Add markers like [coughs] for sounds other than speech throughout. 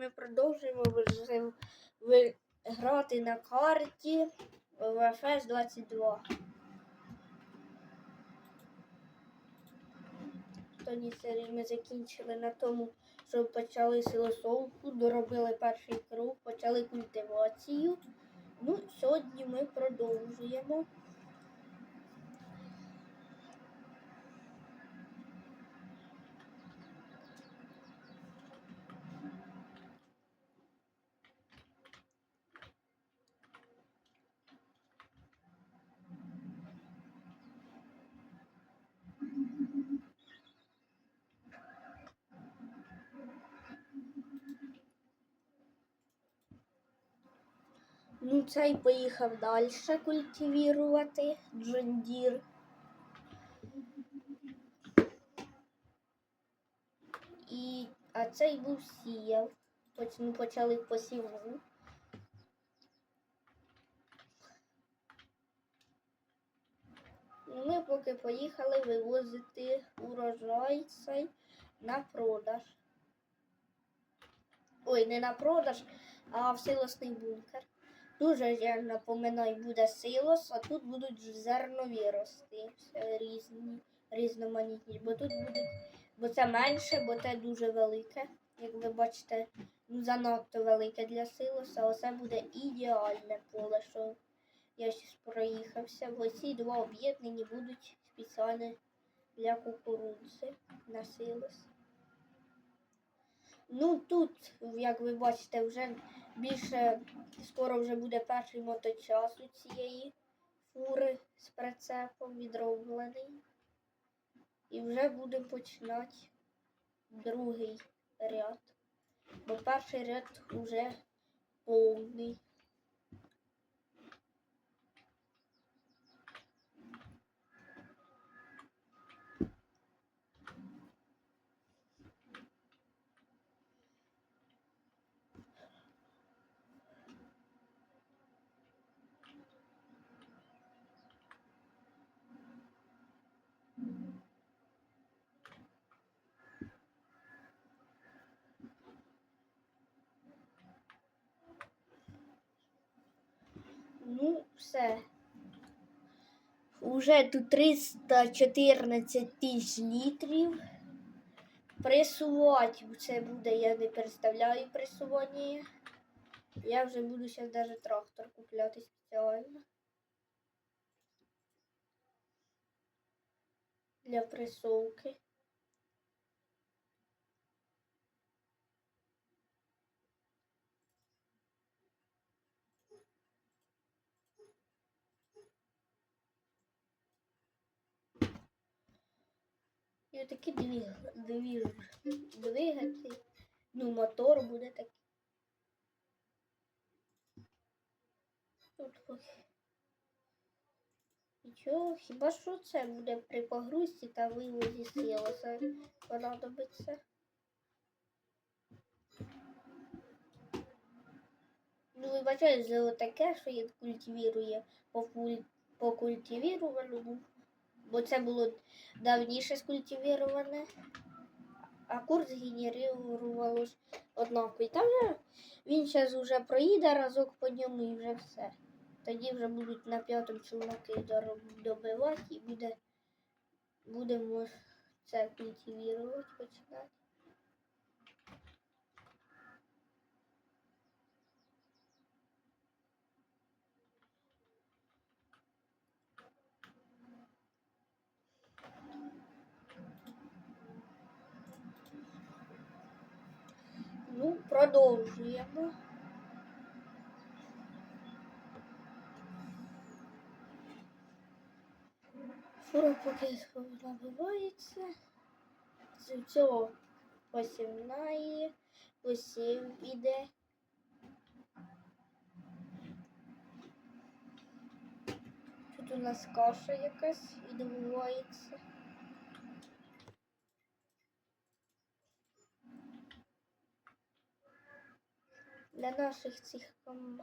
ми продовжуємо грати на карті ВФС 22. В тоній серії ми закінчили на тому, що почали силосовку, доробили перший круг, почали культивацію. Ну, сьогодні ми продовжуємо. Ну, цей поїхав далі культивірувати Джондір. І, а цей був сіяв. Ну, почали посівну. Ну, Ми поки поїхали вивозити урожай цей на продаж. Ой, не на продаж, а в силосний бункер. Дуже я напоминаю, буде силос, а тут будуть зернові рости. Все різні, різноманітні. Бо тут будуть, бо це менше, бо це дуже велике. Як ви бачите, ну занадто велике для силоса. Оце буде ідеальне поле, що я ще проїхався. Бо ці два об'єднані будуть спеціально для кукурудзи на силос. Ну тут, як ви бачите, вже більше скоро вже буде перший моточас у цієї фури з прицепом відроблений. І вже будемо починати другий ряд. Бо перший ряд вже повний. Ну, все. Уже тут 314 тисяч літрів. Пресувати це буде, я не представляю пресування. Я вже буду зараз навіть трактор купляти спеціально. Для пресовки. І отакий двіг, двіж, двигатель. Ну, мотор буде такий. Тут. Нічого, хіба що це буде при погрузці та вивозі силоса понадобиться. Ну, вибачаю за таке, що я культивірує по, по культивіруваному, бо це було давніше скультивіроване, а курс генерувалось однаково. І Там вже він зараз вже проїде разок по ньому і вже все. Тоді вже будуть на п'ятому чоловіки добивати і буде, будемо це культивірувати починати. Ну, продовжуємо. Фура поки набивається. З цього посівнає, посів іде. Тут у нас каша якась відбувається. Для наших цих ком...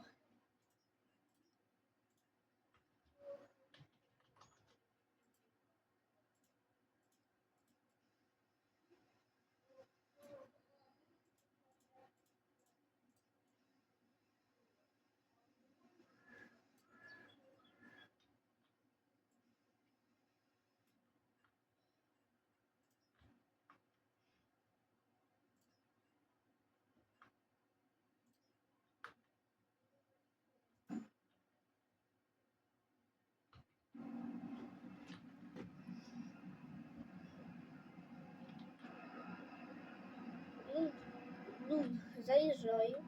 заїжджаю.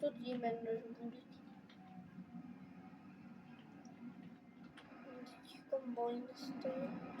Тут іменно ж будуть. Ці комбайни стоять.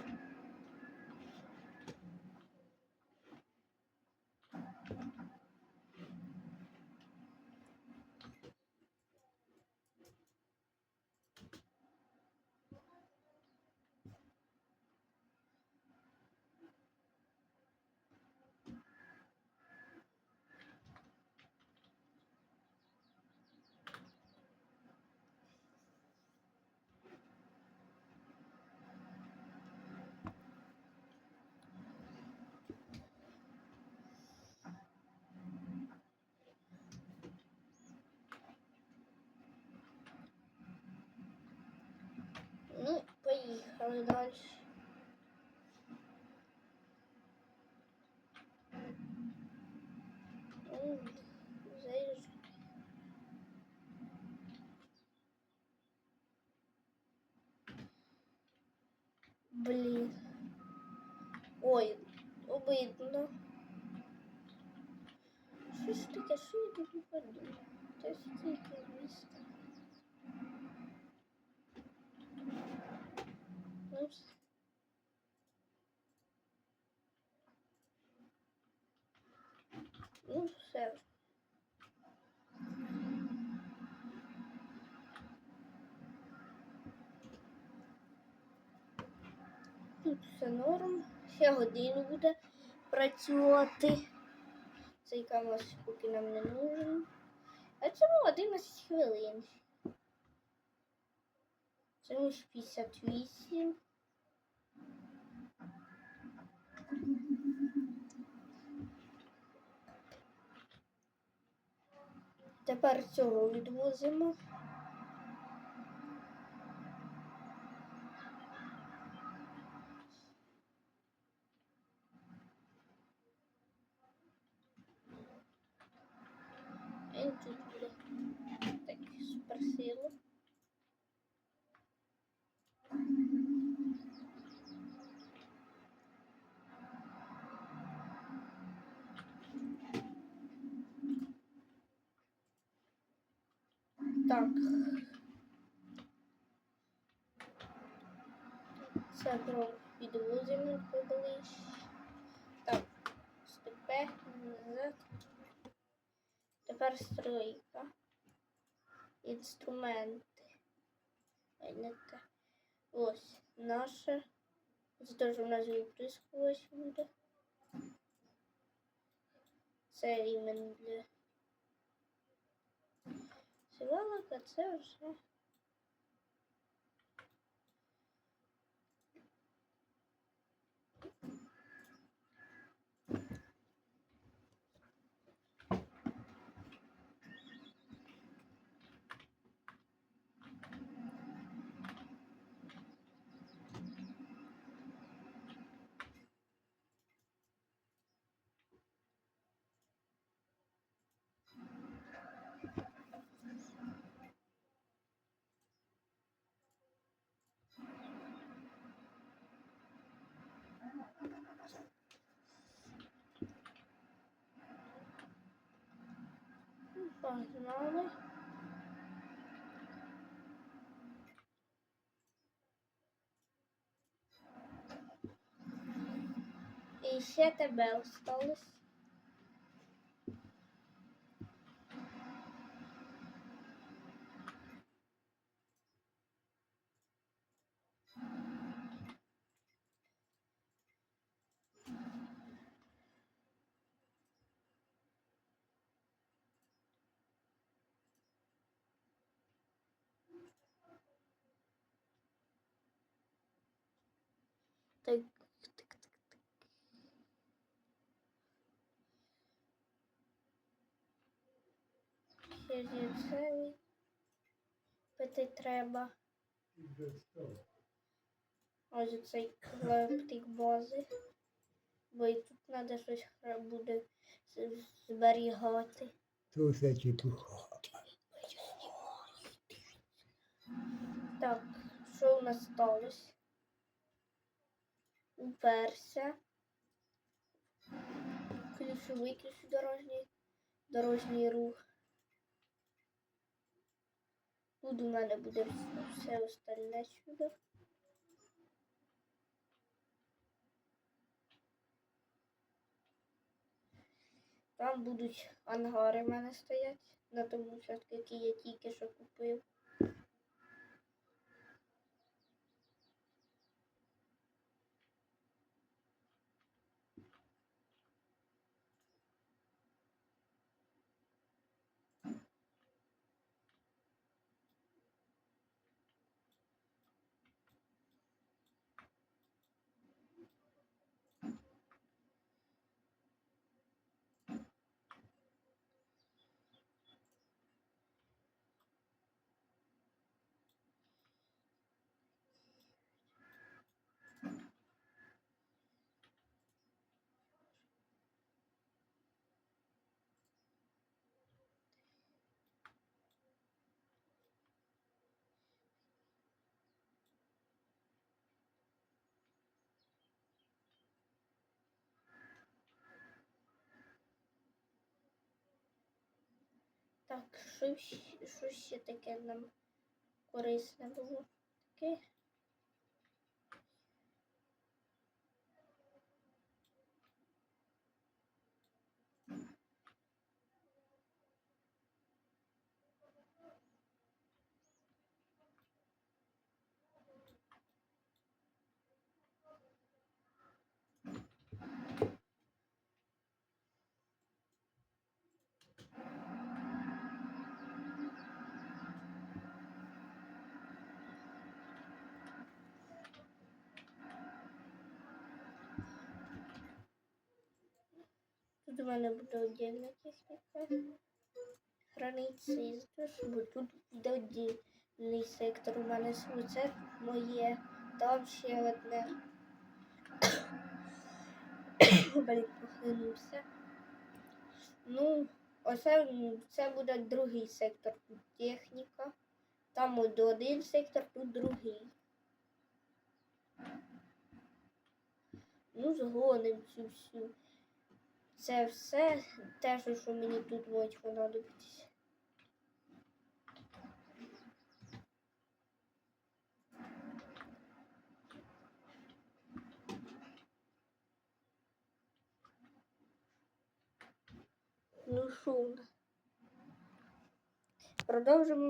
поїхали далі. М, заїжджаю. Блін. Ой, обидно. Що ж таке, що я тут не подумав? Та стільки міста. Вс- Ну, все. Тут все норм. Ще годину буде працювати. Цей камаз поки нам не нужен. А чому 11 хвилин? Це ж 58. Тепер цього відвозимо. Він тут буде такі суперсили. Так. Це про підвозимо поближче. Так, степе, назад. Тепер стройка. Інструменти. Ай, не те. Ось наше. Це теж у нас виприскувач буде. Це іменно для Сівалика це вже. Погнали. І ще тебе осталось. Так, так, так, так. Зірцевий. Пити треба. Ось цей клептик бази. Бо і тут треба щось буде зберігати. То все чепуха. Так, що у нас сталося? Уперся. Ключовий ключ дорожній. дорожній рух. Тут у мене буде все остальне сюди. Там будуть ангари в мене стоять на тому участку, який я тільки що купив. Так, що, щ- ще таке нам корисне було? Таке. У мене буде отдельна техніка. Храниться і бо тут буде отдільний сектор. У мене це моє, там ще одне. [coughs] Блін, похинувся. Ну, оце це буде другий сектор. Техніка. Там один сектор, тут другий. Ну, згоним цю всю. Це все те, що- мені тут може понадобитися. Ну що? Продовжимо